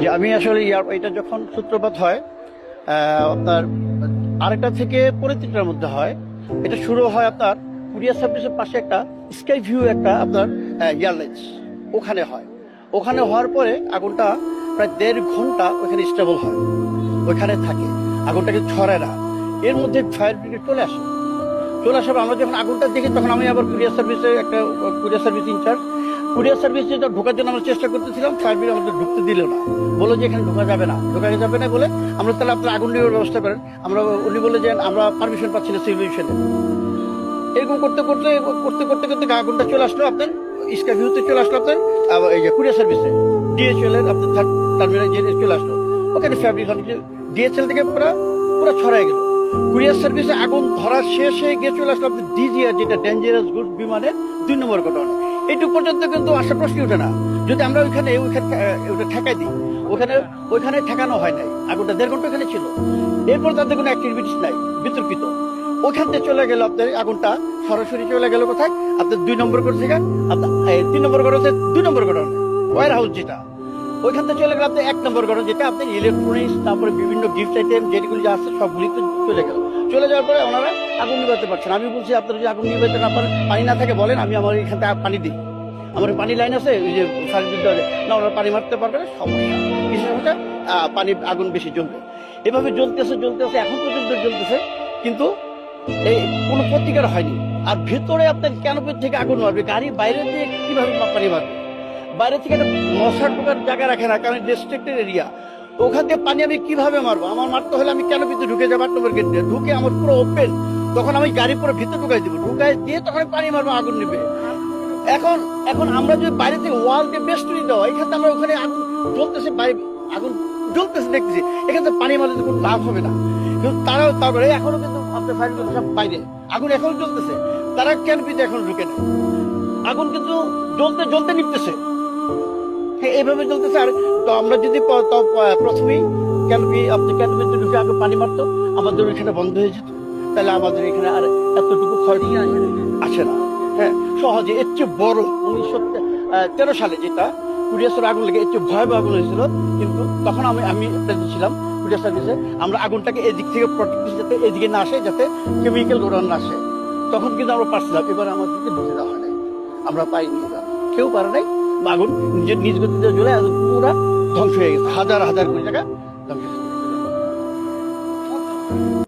যে আমি আসলে এটা যখন সূত্রপাত হয় আপনার আরেকটা থেকে পরিত্রিটার মধ্যে হয়। এটা শুরু হয় আপনার কুরিয়ার সার্ভিসের পাশে একটা স্কাই ভিউ একটা আপনার এয়ারলাইন্স। ওখানে হয়। ওখানে হওয়ার পরে আগুনটা প্রায় দেড় ঘণ্টা ওখানে স্টেবল হয়। ওইখানে থাকে। আগুনটাকে ছড়ায় না। এর মধ্যে ফায়ার ব্রিগেড চলে আসে। চলে আসার পর আমরা যখন আগুনটা দেখি, তখন আমি আবার কুরিয়ার সার্ভিসে একটা, courier service incharge courier service তো ঢোকার জন্য আমরা চেষ্টা করতেছিলাম ব্রিগেড আমাদের ঢুকতে দিল না। বলল যে এখানে ঢোকা যাবে না। ঢোকা যাবে না বলে আমরা তাহলে আপনার আগুন নেওয়ার ব্যবস্থা করেন। আমরা, উনি বলে যে আমরা পারমিশন পাচ্ছি না সিভিলেশনে এরকম করতে করতে করতে করতে করতে আগুনটা চলে আসলো আপনার স্কাই ভিউতে চলে আসলো আপনার এই যে কুরিয়ার সার্ভিসে। ডিএচএল এর আপনার থার্ড টার্মিনাল যে চলে আসলো। ওখানে ফ্যাব্রিক ডিএসএল থেকে পুরো পুরো ছড়াই গেল। কুরিয়ার সার্ভিসে আগুন ধরা শেষে গিয়ে চলে আসলো আপনার ডিজিআর যেটা ডেঞ্জারাস গুড বিমানের, দুই নম্বর ঘটনা। এইটুকু পর্যন্ত কিন্তু আসার প্রশ্নই ওঠে না। যদি আমরা ওইখানে ওইখানে ওটা ঠেকাই দিই, ওখানে, ওইখানে ঠেকানো হয় নাই। আগুনটা দেড় ঘণ্টা ওখানে ছিল। এরপর তাদের কোনো অ্যাক্টিভিটিস নাই, বিতর্কিত। ওখান থেকে চলে গেল আপনার আগুনটা, সরাসরি চলে গেল কোথায়? আপনার দুই নম্বর করে থেকে আপনার তিন নম্বর হচ্ছে দুই নম্বর ঘটনা ওয়ার হাউস যেটা। ওইখান থেকে চলে গেল আপনি এক নম্বর ঘটনা যেটা আপনি ইলেকট্রনিক্স তারপরে বিভিন্ন গিফট আইটেম যেগুলি যা আছে সবগুলি চলে গেল। চলে যাওয়ার পরে ওনারা আগুন নিভাতে পারছেন আমি বলছি, আপনারা যদি আগুন নিভাতে না পারেন, পানি না থাকে বলেন, আমি আমার এখান থেকে পানি দিই। আমার পানি লাইন আছে, ওই যে সার্ভিস না, ওরা পানি মারতে পারবে না, সমস্যা। সমস্যা পানি আগুন বেশি জ্বলবে। এভাবে জ্বলতেছে জ্বলতেছে, এখন পর্যন্ত জ্বলতেছে, কিন্তু এই কোনো প্রতিকার হয়নি। আর ভেতরে আপনার ক্যানোপির থেকে আগুন মারবে? গাড়ি বাইরে দিয়ে কীভাবে পানি মারবে? বাইরে থেকে একটা মশা ঢোকার জায়গা রাখে না, কারণ রেস্ট্রিক্টেড এরিয়া ওখান থেকে পানি আমি কীভাবে মারবো? আমার মারতে হলে আমি ক্যানোপিতে ঢুকে যাব? আট নম্বর গেট দিয়ে। ঢুকে আমার পুরো ওপেন তখন আমি গাড়ি পুরো ভিতরে ঢুকাই দিব। ঢুকাই দিয়ে তখন পানি মারবো, আগুন নেবে। এখন এখন আমরা যদি বাইরে থেকে ওয়াল দিয়ে বেষ্টনী দেওয়া এখানে আমরা ওখানে আগুন জ্বলতেছে, বাইরে আগুন জ্বলতেছে দেখতেছি। এখানে পানি মারলে কোনো লাভ হবে না। কিন্তু তারাও তারপরে এখনও কিন্তু আপনার ফায়ার ব্রিগেড সব বাইরে। আগুন এখনও জ্বলতেছে। তারা ক্যানপিতে এখন ঢুকে নেয় আগুন কিন্তু জ্বলতে জ্বলতে নিপতেছে হ্যাঁ এইভাবে চলতেছে আর তো আমরা যদি প্রথমেই ক্যানপি আপনি ক্যানপিতে ঢুকে আগে পানি মারতো? আমাদের ওইখানে বন্ধ হয়ে যেত। তাহলে আমাদের এখানে আর এতটুকু ক্ষয় আসে না। হ্যাঁ সহজে এর চেয়ে বড়। উনিশশো তেরো সালে যেটা কুরিয়াসের আগুন লেগে এর চেয়ে ভয়াবহ আগুন হয়েছিল। কিন্তু তখন আমি আমি ছিলাম কুরিয়ার সার্ভিসে। আমরা আগুনটাকে এদিক থেকে প্রোটেক্ট যাতে এদিকে না আসে, যাতে কেমিক্যাল গোডাউন না আসে। তখন কিন্তু আমরা পারছিলাম, এবার আমাদেরকে ঢুকে দেওয়া হয় নাই। আমরা পাইনি এবার। কেউ পারে নাই আগুন নিজের নিজ গতিতে জ্বলে পুরা ধ্বংস হয়ে গেছে। হাজার হাজার কোটি টাকা ধ্বংস।